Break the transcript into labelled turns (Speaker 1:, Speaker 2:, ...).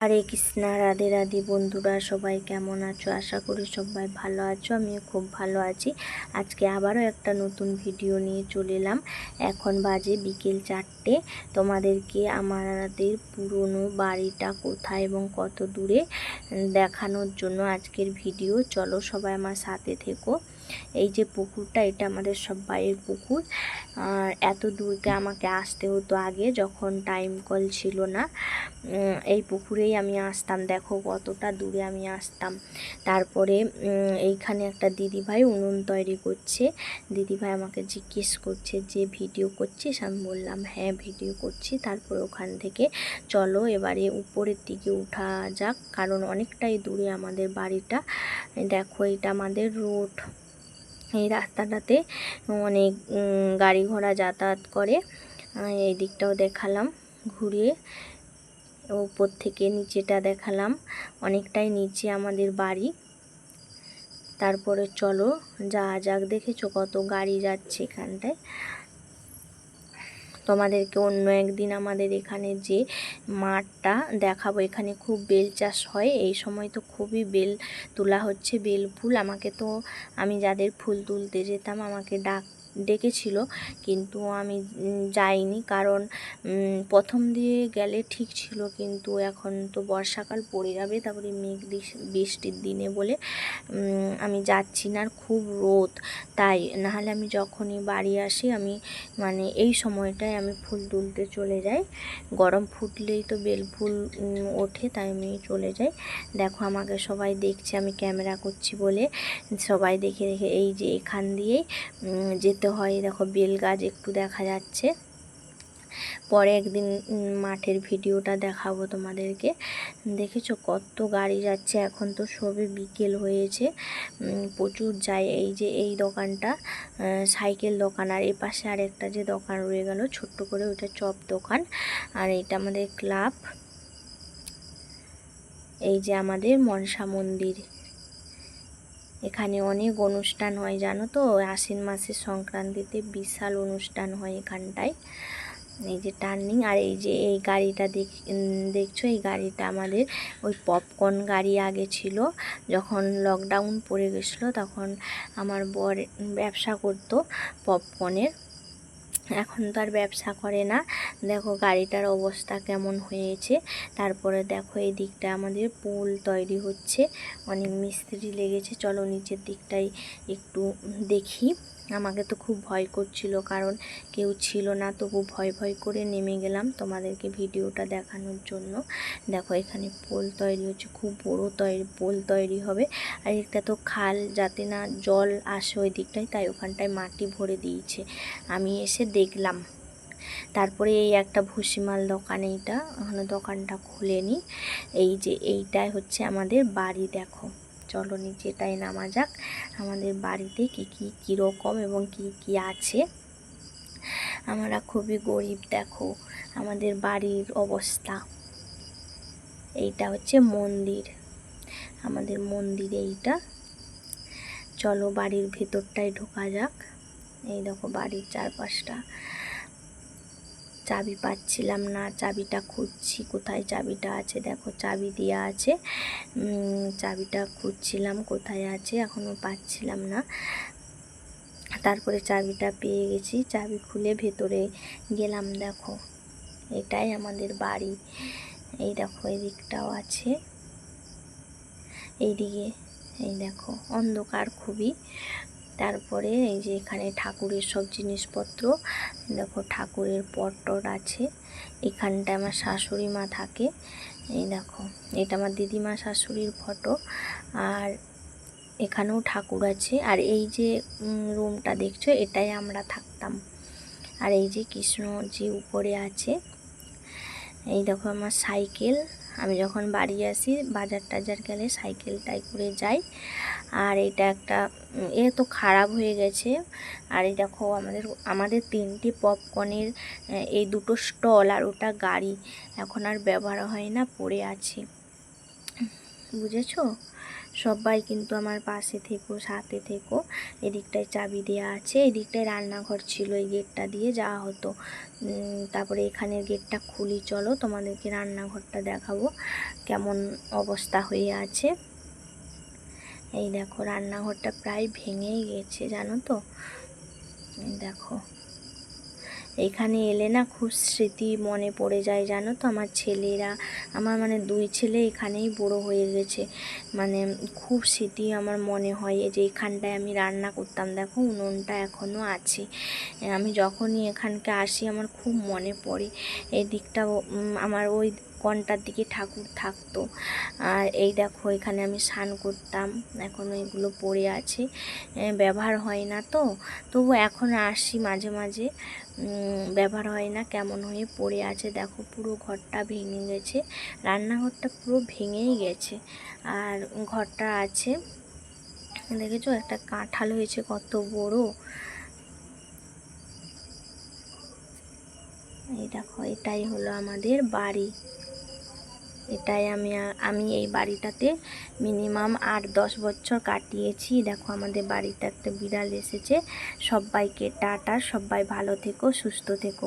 Speaker 1: হরে কৃষ্ণা, রাধে রাধে বন্ধুরা, সবাই কেমন আছো? আশা করি সবাই ভালো আছো, আমিও খুব ভালো আছি। আজকে আবারও একটা নতুন ভিডিও নিয়ে চলে এলাম। এখন বাজে বিকেল চারটে। তোমাদেরকে আমাদের পুরনো বাড়িটা কোথায় এবং কত দূরে দেখানোর জন্য আজকের ভিডিও। চলো সবাই আমার সাথে থেকো। এই যে পুকুরটা, এটা আমাদের সব সবাইয়ের পুকুর। আর এত দূরকে আমাকে আসতে হতো আগে, যখন টাইম কল ছিল না। এই পুকুরেই আমি আসতাম। দেখো কতটা দূরে আমি আসতাম। তারপরে এইখানে একটা দিদিভাই উনুন তৈরি করছে। দিদিভাই আমাকে জিজ্ঞেস করছে যে, ভিডিও করছিস? আমি বললাম হ্যাঁ ভিডিও করছি। তারপর ওখান থেকে চলো এবারে উপরের দিকে উঠা যাক। কারণ অনেকটাই দূরে আমাদের বাড়িটা। দেখো, এটা আমাদের রোড এই রাস্তাটাতে অনেক গাড়ি ঘোড়া যাতায়াত করে। এই দিকটাও দেখালাম ঘুরিয়ে। ওপর থেকে নিচেটা দেখালাম। অনেকটাই নিচে আমাদের বাড়ি। তারপরে চলো যা যাক। দেখেছ কত গাড়ি যাচ্ছে এখানটায়। তোমাদেরকে অন্য একদিন আমাদের এখানে যে মাঠটা দেখাবো। এখানে খুব বেল চাষ হয়। এই সময় তো খুবই বেল তোলা হচ্ছে, বেল ফুল। আমাকে তো, আমি যাদের ফুল তুলতে যেতাম, আমাকে ডাক ডেকেছিল, কিন্তু আমি যাইনি কারণ প্রথম দিয়ে গেলে ঠিক ছিল, কিন্তু এখন তো বর্ষাকাল পড়ে যাবে, তারপরে মেঘ বৃষ্টির দিনে বলে আমি যাচ্ছি না আর খুব রোদ। তাই নাহলে আমি যখনই বাড়ি আসি, আমি মানে এই সময়টায় আমি ফুল তুলতে চলে যাই। গরম ফুটলেই তো বেল ফুল ওঠে, তাই আমি চলে যাই। দেখো আমাকে সবাই দেখছে, আমি ক্যামেরা করছি বলে, সবাই দেখে দেখে এই যে এখান দিয়েই যেতে হয়। দেখো, বেল গাছ একটু দেখা যাচ্ছে। পরে একদিন মাঠের ভিডিওটা দেখাবো তোমাদেরকে। দেখেছ কত গাড়ি যাচ্ছে? এখন তো সবে বিকেল হয়েছে। প্রচুর যায়। এই যে, এই দোকানটা সাইকেল দোকান। আর এ পাশে আর একটা যে দোকান রয়ে গেল, ছোট্ট করে ওইটা চপ দোকান। আর এটা আমাদের ক্লাব। এই যে আমাদের মনসা মন্দির। এখানে অনেক অনুষ্ঠান হয়, জানো তো? আশ্বিন মাসের সংক্রান্তিতে বিশাল অনুষ্ঠান হয় এখানটায়। এই যে টার্নিং আর এই যে এই গাড়িটা দেখ দেখছ? এই গাড়িটা আমাদের ওই পপকর্ন গাড়ি আগে ছিল। যখন লকডাউন পড়ে গেছিল, তখন আমার বর ব্যবসা করতো পপকর্নের এখন তো আর ব্যবসা করে না। দেখো গাড়িটার অবস্থা কেমন হয়েছে। তারপরে দেখো এই দিকটা আমাদের পুল তৈরি হচ্ছে। অনেক মিস্ত্রি লেগেছে। চলো নিচের দিকটাই একটু দেখি। আমাকে তো খুব ভয় করছিল, কারণ কেউ ছিল না, তবু ভয় ভয় করে নেমে গেলাম তোমাদেরকে ভিডিওটা দেখানোর জন্য। দেখো, এখানে পোল তৈরি হচ্ছে, খুব বড় তৈরি, পোল তৈরি হবে। আর একটা তো খাল, যাতে না জল আসে ওই দিকটায়, তাই ওখানটায় মাটি ভরে দিয়েছে। আমি এসে দেখলাম। তারপরে এই একটা ভুসিমাল দোকান এইটা, ওখানে দোকানটা খুলেনি এই যে এইটাই হচ্ছে আমাদের বাড়ি, দেখো। চলো নিচেটাই নামা যাক। আমাদের বাড়িতে কি কি কীরকম এবং কি কি আছে? আমরা খুবই গরিব, দেখো। আমাদের বাড়ির অবস্থা। এইটা হচ্ছে মন্দির। আমাদের মন্দির এইটা। চলো বাড়ির ভেতরটাই ঢোকা যাক। এই দেখো বাড়ির চারপাশটা। চাবি পাচ্ছিলাম না, চাবিটা খুঁজছি, কোথায় চাবিটা আছে? দেখো, চাবি দেওয়া আছে। চাবিটা খুঁজছিলাম, কোথায় আছে? এখনও পাচ্ছিলাম না। তারপরে চাবিটা পেয়ে গেছি। চাবি খুলে ভেতরে গেলাম, দেখো। এটাই আমাদের বাড়ি। এই দেখো, এদিকটাও আছে। এইদিকে, এই দেখো, অন্ধকার খুবই। তারপরে এই যে এখানে ঠাকুরের সব জিনিসপত্র, দেখো ঠাকুরের পটর আছে এখানটা আমার শাশুড়ি মা থাকে, এই দেখো, এটা আমার দিদিমা শাশুড়ির ফটো, আর এখানেও ঠাকুর আছে, আর এই যে রুমটা দেখছ, এটাই আমরা থাকতাম, আর এই যে কৃষ্ণ যে উপরে আছে, এই দেখো আমার সাইকেল আমি যখন বাড়ি আসি, বাজার টাজার গেলে সাইকেলটাই করে যাই। আর এটা একটা এ তো খারাপ হয়ে গেছে। আর এই দেখো আমাদের আমাদের তিনটি পপকর্নের এই দুটো স্টল আর ওটা গাড়ি। এখন আর ব্যবহার হয় না, পড়ে আছে। বুঝেছ? সবাই কিন্তু আমার পাশে থেকো, সাথে থেকো। এদিকটায় চাবি দেওয়া আছে, এদিকটায় রান্নাঘর ছিল এই গেটটা দিয়ে যাওয়া হতো। তারপরে এখানের গেটটা খুলি, চলো তোমাদেরকে রান্নাঘরটা দেখাবো, কেমন অবস্থা হয়ে আছে। এই দেখো, রান্নাঘরটা প্রায় ভেঙেই গেছে, জানো তো? দেখো। এখানে এলে না খুব স্মৃতি মনে পড়ে যায়, জানো তো? আমার ছেলেরা, আমার মানে দুই ছেলে এখানেই বড় হয়ে গেছে। মানে খুব স্মৃতি আমার মনে হয় যে এখানটায় আমি রান্না করতাম। দেখো, উনুনটা এখনও আছে। আমি যখনই এখানকে আসি, আমার খুব মনে পড়ে। এই দিকটা আমার ওই কনটার দিকে ঠাকুর থাকতো। আর এই দেখো, এখানে আমি স্নান করতাম। এখনও এগুলো পড়ে আছে। ব্যবহার হয় না তো। তবু এখন আসি মাঝে মাঝে। ব্যবহার হয় না, কেমন হয়ে পড়ে আছে। দেখো, পুরো ঘরটা ভেঙে গেছে। রান্নাঘরটা পুরো ভেঙেই গেছে। আর ঘরটা আছে। দেখেছ, একটা কাঁঠাল হয়েছে কত বড়। এই দেখো, এটাই হলো আমাদের বাড়ি। এটাই আমি আমি এই বাড়িটাতে মিনিমাম আট দশ বছর কাটিয়েছি। দেখো আমাদের বাড়িতে একটা বিড়াল এসেছে। সবাইকে টাটা, সবাই ভালো থেকো, সুস্থ থেকো।